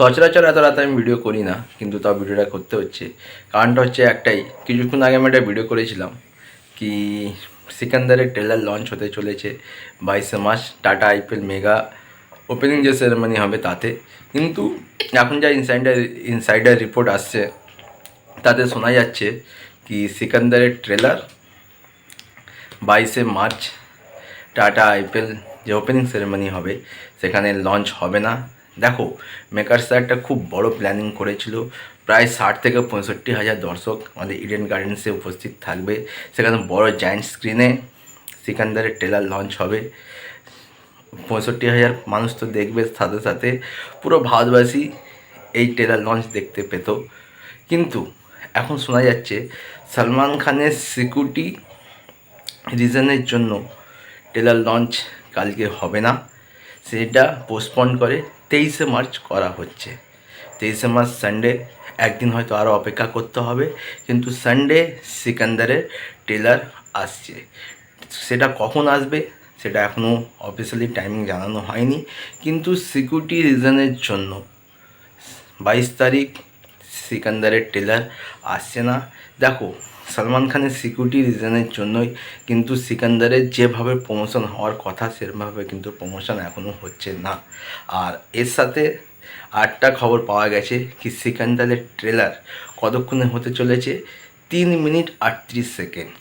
সচরাচর এত রাতে আমি ভিডিও করি না, কিন্তু তাও ভিডিওটা করতে হচ্ছে। কারণটা হচ্ছে একটাই, কিছুক্ষণ আগে আমি একটা ভিডিও করেছিলাম কি সিকান্দারের ট্রেলার লঞ্চ হতে চলেছে বাইশে মাস টাটা আইপিএল মেগা ওপেনিং যে সেরেমনি হবে তাতে। কিন্তু এখন যা ইনসাইডার ইনসাইডার রিপোর্ট আসছে, তাতে শোনা যাচ্ছে কি সিকান্দারের ট্রেলার বাইশে মার্চ, টাটা আইপিএল যে ওপেনিং সেরেমনি হবে, সেখানে লঞ্চ হবে না। দেখো মেকার্সরা একটা খুব বড় প্ল্যানিং করেছিল। প্রায় ষাট থেকে পঁয়ষট্টি হাজার দর্শক আমাদের ইডেন গার্ডেন্সে উপস্থিত থাকবে। সেখানে বড় জায়েন্ট স্ক্রিনে সিকান্দারের ট্রেলার লঞ্চ হবে। পঁয়ষট্টি হাজার মানুষ তো দেখবে, সাথে সাথে পুরো ভারতবাসী এই ট্রেলার লঞ্চ দেখতে পেত। কিন্তু এখন শোনা যাচ্ছে, সলমান খানের সিকিউরিটি রিজনের জন্য ট্রেলার লঞ্চ কালকে হবে না। সেটা পোস্টপন করে তেইশে মার্চ করা হচ্ছে। তেইশে মার্চ সানডে একদিন হয়তো আরও অপেক্ষা করতে হবে, কিন্তু সানডে সিকান্দারের ট্রেলার আসছে। সেটা কখন আসবে, সেটা এখনও অফিসিয়ালি টাইমিং জানানো হয়নি, কিন্তু সিকিউরিটি রিজনের জন্য বাইশ তারিখ সিকান্দারের ট্রেলার আসছে না। দেখো সলমান খানের সিকিউরিটি রিজনের জন্যই কিন্তু সিকান্দারের যেভাবে প্রমোশন হওয়ার কথা সেরকমভাবে কিন্তু প্রমোশন এখনও হচ্ছে না। আর এর সাথে আটটা খবর পাওয়া গেছে কি সিকান্দারের ট্রেলার কতক্ষণে হতে চলেছে? তিন মিনিট আটত্রিশ সেকেন্ড।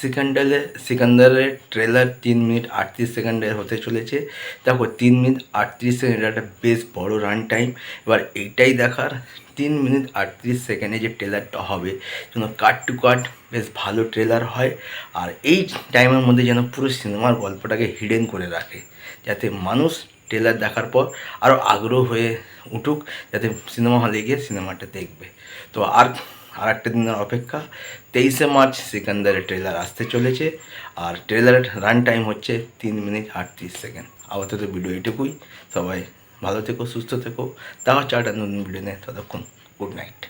সিকান্ডারে সিকান্দারের ট্রেলার তিন মিনিট আটত্রিশ সেকেন্ডের হতে চলেছে। দেখো, তিন মিনিট আটত্রিশ সেকেন্ড একটা বেশ বড় রান টাইম এবার এইটাই দেখার, তিন মিনিট আটত্রিশ সেকেন্ডে যে ট্রেলারটা হবে, যেন কাট টু কাট বেশ ভালো ট্রেলার হয়। আর এই টাইমের মধ্যে যেন পুরো সিনেমার গল্পটাকে হিডেন করে রাখে, যাতে মানুষ ট্রেলার দেখার পর আরও আগ্রহ হয়ে উঠুক, যাতে সিনেমা হলে গিয়ে সিনেমাটা দেখবে। তো আর আর একটা দিনের অপেক্ষা, তেইশে মার্চ সিকান্দারের ট্রেলার আসতে চলেছে। আর ট্রেলারের রান টাইম হচ্ছে তিন মিনিট আটত্রিশ সেকেন্ড। আপাতত ভিডিও এটুকুই। সবাই ভালো থেকো, সুস্থ থেকো। হচ্ছে একটা নতুন ভিডিও নেয়। ততক্ষণ গুড নাইট